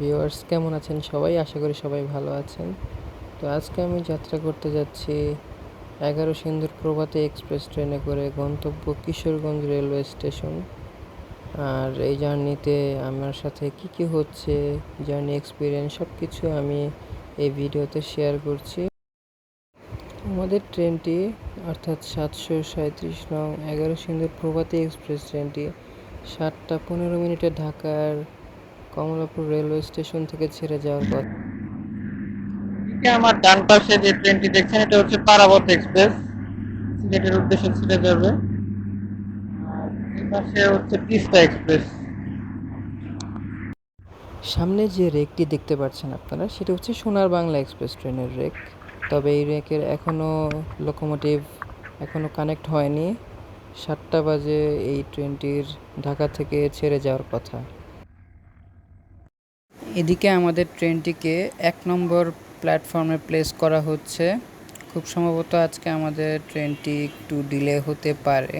Viewers কেমন আছেন সবাই? আশা করি সবাই ভালো আছেন। তো আজকে আমি যাত্রা করতে যাচ্ছি এগারো সিন্ধুর প্রভাতে এক্সপ্রেস ট্রেনে করে গন্তব্য কিশোরগঞ্জ রেলওয়ে স্টেশন। আর এই জার্নিতে আমার সাথে কি কি হচ্ছে, জার্নি এক্সপিরিয়েন্স সব কিছু আমি এই ভিডিওতে শেয়ার করছি। আমাদের ট্রেনটি অর্থাৎ সাতশো সাঁত্রিশ নং এগারো সিন্ধুর প্রভাতী এক্সপ্রেস ট্রেনটি সাতটা পনেরো মিনিটে ঢাকার কমলাপুর রেলওয়ে স্টেশন থেকে ছেড়ে যাওয়ার এদিকে আমার ডান পাশে যে ট্রেনটি দেখছেন এটা হচ্ছে পারাবত এক্সপ্রেস। সিলেটের উদ্দেশ্যে ছেড়ে যাবে। আর এই পাশে হচ্ছে তিস্তা এক্সপ্রেস। সামনে যে রেকটি দেখতে পাচ্ছেন আপনারা সেটা হচ্ছে সোনার বাংলা এক্সপ্রেস ট্রেনের রেক। তবে এই রেকের এখনও লোকোমোটিভ এখনও কানেক্ট হয়নি। সাতটা বাজে এই ট্রেনটির ঢাকা থেকে ছেড়ে যাওয়ার কথা। এদিকে আমাদের ট্রেনটিকে এক নম্বর প্ল্যাটফর্মে প্লেস করা হচ্ছে। খুব সম্ভবত আজকে আমাদের ট্রেনটি একটু ডিলে হতে পারে।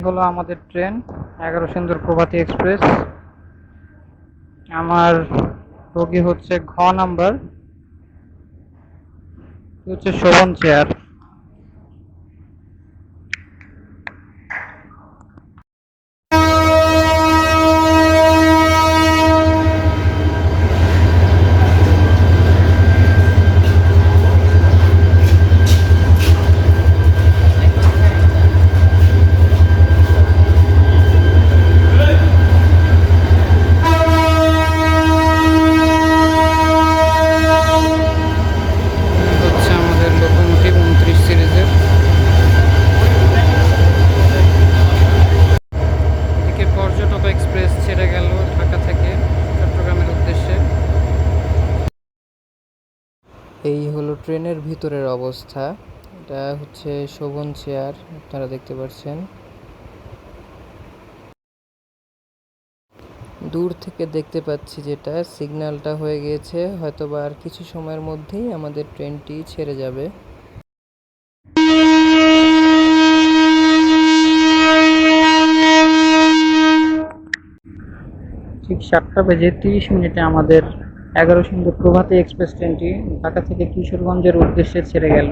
হলো আমাদের ট্রেন, এগারো সিন্দুর প্রভাতী এক্সপ্রেস। আমার বগি হচ্ছে ঘ নাম্বার হচ্ছে শোভন চেয়ার হচ্ছে আমাদের লোকোমোটিভ উনত্রিশ সিরিজের এদিকে পর্যটক এক্সপ্রেস ছেড়ে গেল ঢাকা থেকে চট্টগ্রামের উদ্দেশ্যে এই হলো ট্রেনের ভিতরের অবস্থা। এটা হচ্ছে শোভন চেয়ার, আপনারা দেখতে পাচ্ছেন। দূর থেকে দেখতে পাচ্ছি যেটা, সিগন্যালটা হয়ে গিয়েছে, হয়তোবা আর কিছু সময়ের মধ্যেই আমাদের ট্রেনটি ছেড়ে যাবে। ঠিক সাতটা বেজে তিরিশ মিনিটে আমাদের এগারো সিন্ধু প্রভাতী এক্সপ্রেস ট্রেনটি ঢাকা থেকে কিশোরগঞ্জের উদ্দেশ্যে ছেড়ে গেল।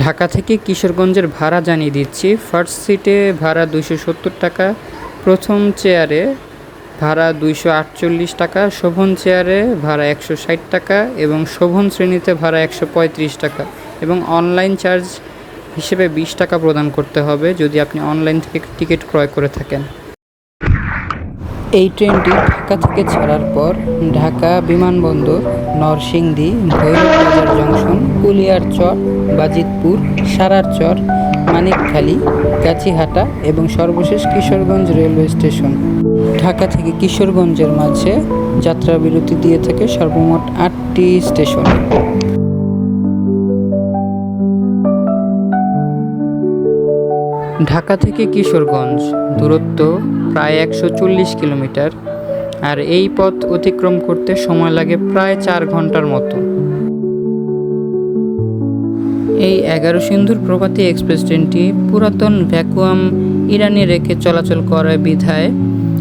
ঢাকা থেকে কিশোরগঞ্জের ভাড়া জানিয়ে দিচ্ছি। ফার্স্ট সিটে ভাড়া দুইশো সত্তর টাকা, প্রথম চেয়ারে ভাড়া দুইশো আটচল্লিশ টাকা, শোভন চেয়ারে ভাড়া একশো ষাট টাকা এবং শোভন শ্রেণীতে ভাড়া একশো পঁয়ত্রিশ টাকা এবং অনলাইন চার্জ হিসেবে বিশ টাকা প্রদান করতে হবে যদি আপনি অনলাইন থেকে টিকিট ক্রয় করে থাকেন। এই ট্রেনটি ঢাকা থেকে ছাড়ার পর ঢাকা বিমানবন্দর, নরসিংদী ভৈরববাজার জংশন কুলিয়ারচর বাজিতপুর, সারারচর, মানিকখালী গাছিহাটা এবং সর্বশেষ কিশোরগঞ্জ রেলওয়ে স্টেশন। ঢাকা থেকে কিশোরগঞ্জের মাঝে যাত্রা বিরতি দিয়ে থাকে সর্বমোট আটটি স্টেশন। ঢাকা থেকে কিশোরগঞ্জ, দূরত্ব প্রায় একশো চল্লিশ কিলোমিটার, আর এই পথ অতিক্রম করতে সময় লাগে প্রায় চার ঘণ্টার মতো। এই এগারো সিন্ধুর প্রভাতী এক্সপ্রেস ট্রেনটি পুরাতন ভ্যাকুয়াম ইরানে রেখে চলাচল করে বিধায়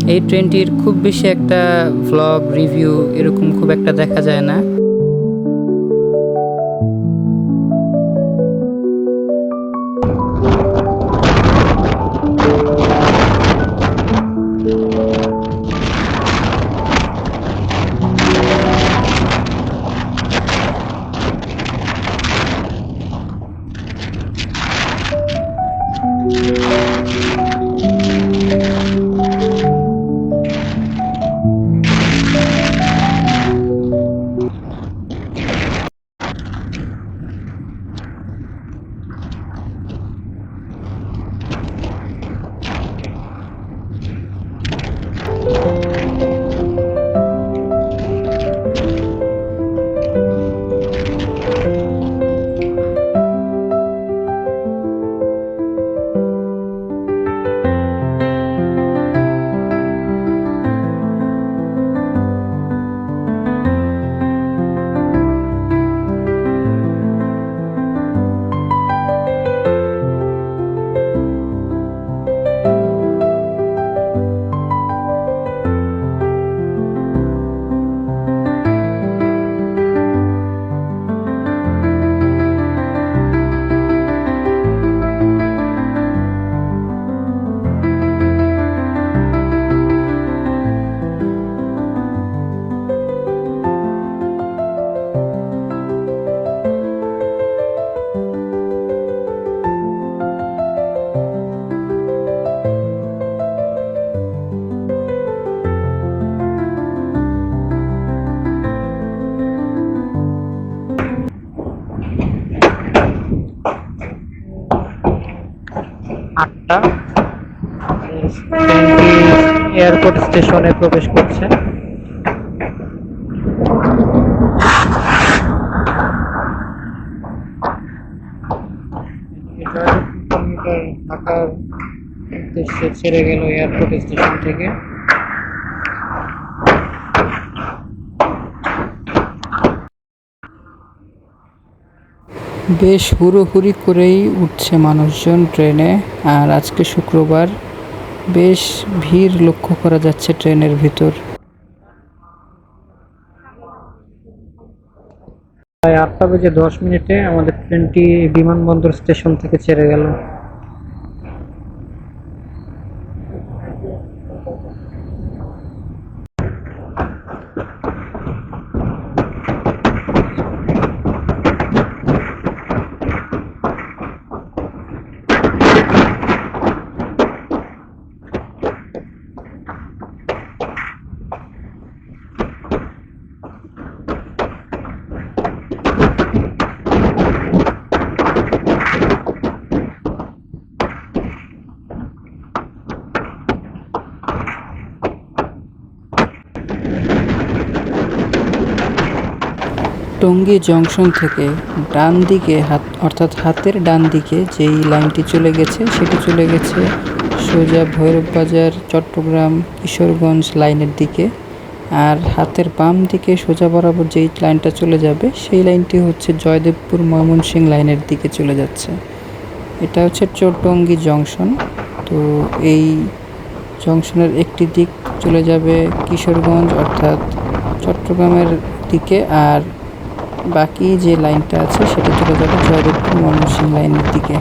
এই ট্রেনটির খুব বেশি একটা ভ্লগ রিভিউ এরকম খুব একটা দেখা যায় না। এয়ারপোর্ট স্টেশনে প্রবেশ করছে। ঢাকার উদ্দেশ্যে ছেড়ে গেল এয়ারপোর্ট স্টেশন থেকে। বেশ হুড়োহুড়ি করেই উঠছে মানুষজন ট্রেনে। আর আজকে শুক্রবার বেশ ভিড় লক্ষ্য করা যাচ্ছে ট্রেনের ভিতর। প্রায় আটটা বেজে দশ মিনিটে আমাদের ট্রেনটি বিমানবন্দর স্টেশন থেকে ছেড়ে গেল। টঙ্গী জংশন থেকে ডান দিকে হাত, অর্থাৎ হাতের ডান দিকে যেই লাইনটি চলে গেছে, সেটি চলে গেছে সোজা ভৈরব বাজার চট্টগ্রাম, কিশোরগঞ্জ লাইনের দিকে। আর হাতের বাম দিকে সোজা বরাবর যেই লাইনটা চলে যাবে, সেই লাইনটি হচ্ছে জয়দেবপুর ময়মনসিংহ লাইনের দিকে চলে যাচ্ছে। এটা হচ্ছে চৌটঙ্গী জংশন। তো এই জংশনের একটি দিক চলে যাবে কিশোরগঞ্জ, অর্থাৎ চট্টগ্রামের দিকে। আর বাকি যে লাইনটা আছে সেটা চলে যাবে জয়দেবপুর ময়মনসিংহ লাইনের দিকে।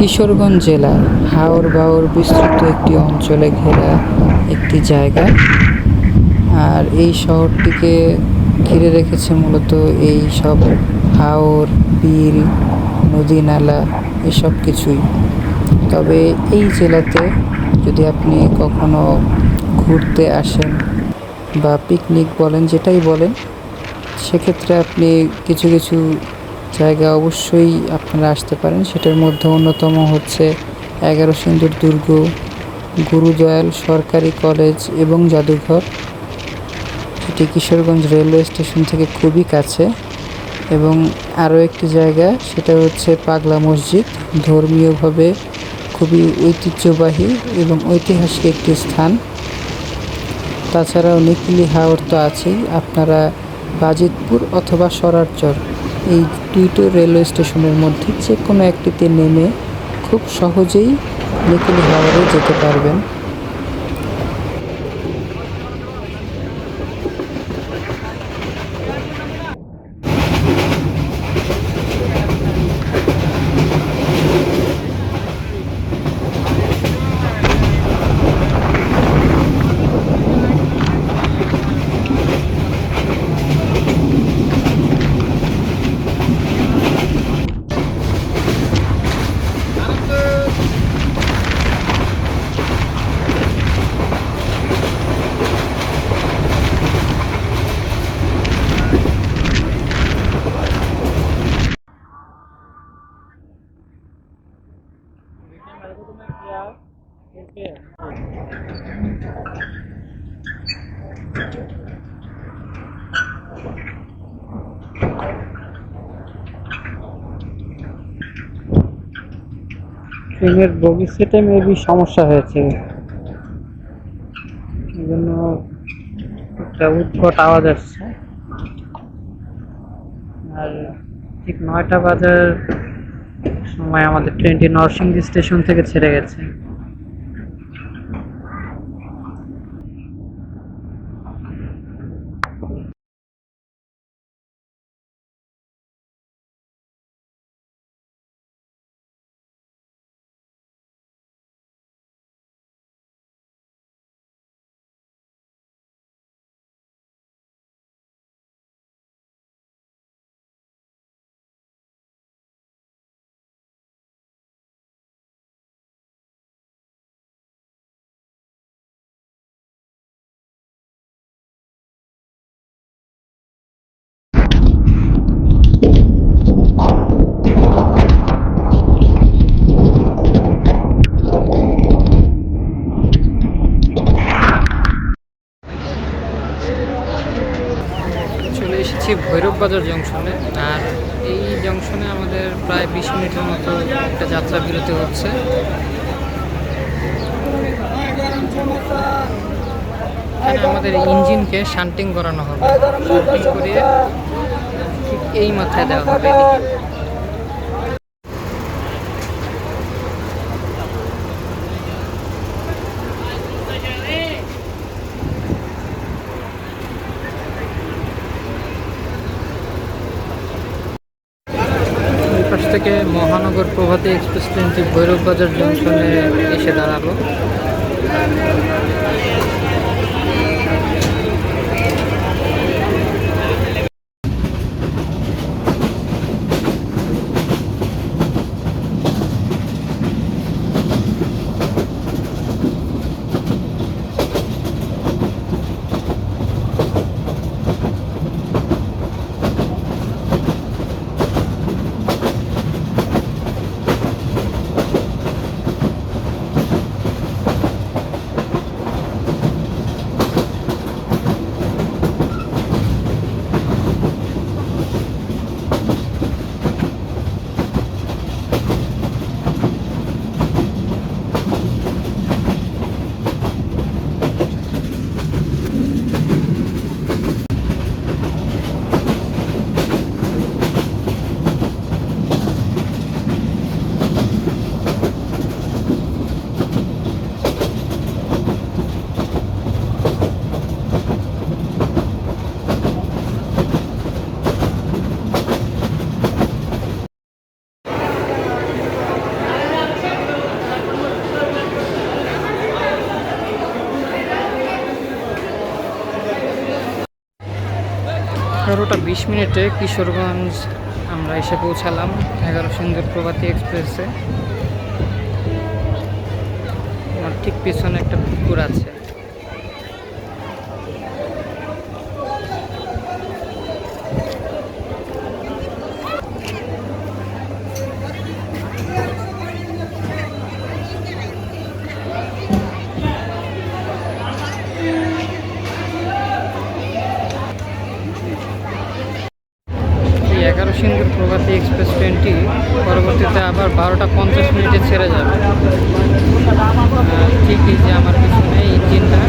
কিশোরগঞ্জ জেলার হাওর বাওর বিস্তৃত একটি অঞ্চলে ঘেরা একটি জায়গা। আর এই শহরটিকে ঘিরে রেখেছে মূলত এই সব হাওর, বিল, নদী নালা, এসব কিছুই। তবে এই জেলাতে যদি আপনি কখনো ঘুরতে আসেন বা পিকনিক বলেন, যেটাই বলেন, সেক্ষেত্রে আপনি কিছু কিছু জায়গা অবশ্যই আপনারা আসতে পারেন। সেটার মধ্যে অন্যতম হচ্ছে এগারো সিন্ধুর দুর্গ, গুরুদয়াল সরকারি কলেজ এবং জাদুঘর। এটি কিশোরগঞ্জ রেলওয়ে স্টেশন থেকে খুবই কাছে এবং আরও একটি জায়গা, সেটা হচ্ছে পাগলা মসজিদ। ধর্মীয়ভাবে খুবই ঐতিহ্যবাহী এবং ঐতিহাসিক একটি স্থান। তাছাড়াও নিকিলি হাওর তো আছেই। আপনারা বাজিতপুর অথবা সরারচর এই দুইটো রেলওয়ে স্টেশনের মধ্যে যে কোনো একটিতে নেমে খুব সহজেই লেকেলি হাওরে যেতে পারবেন। ট্রেনের বগি সেটে মেবি সমস্যা হয়েছে। এই জন্য একটা উৎকট আওয়াজ আসছে। আর ঠিক নয়টা বাজার সময় আমাদের ট্রেনটি নরসিংদী স্টেশন থেকে ছেড়ে গেছে চলে এসেছি ভৈরব বাজার জংশনে। আর এই জংশনে আমাদের প্রায় বিশ মিনিটের মতো একটা যাত্রা বিরতি হচ্ছে। এখানে আমাদের ইঞ্জিনকে শান্টিং করানো হবে। শান্টিং করিয়ে এই মাথায় দেওয়া হবে। থেকে মহানগর প্রভাতী এক্সপ্রেস ট্রেনটি ভৈরব বাজার জংশনে এসে দাঁড়াল। এগারোটা বিশ মিনিটে কিশোরগঞ্জ আমরা এসে পৌঁছালাম এগারো সুন্দর প্রভাতী এক্সপ্রেসে। আমার ঠিক পিছনে একটা পুকুর আছে। সিন্ধুর প্রভাতী এক্সপ্রেস ট্রেনটি পরবর্তীতে আবার বারোটা পঞ্চাশ মিনিটে ছেড়ে যাবে। ঠিকই যে আমার ইঞ্জিনটা।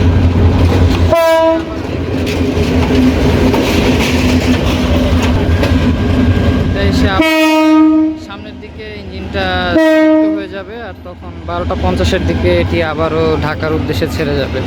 এটা এসে আবার সামনের দিকে ইঞ্জিনটা হয়ে যাবে আর তখন বারোটা পঞ্চাশের দিকে এটি আবারও ঢাকার উদ্দেশ্যে ছেড়ে যাবে।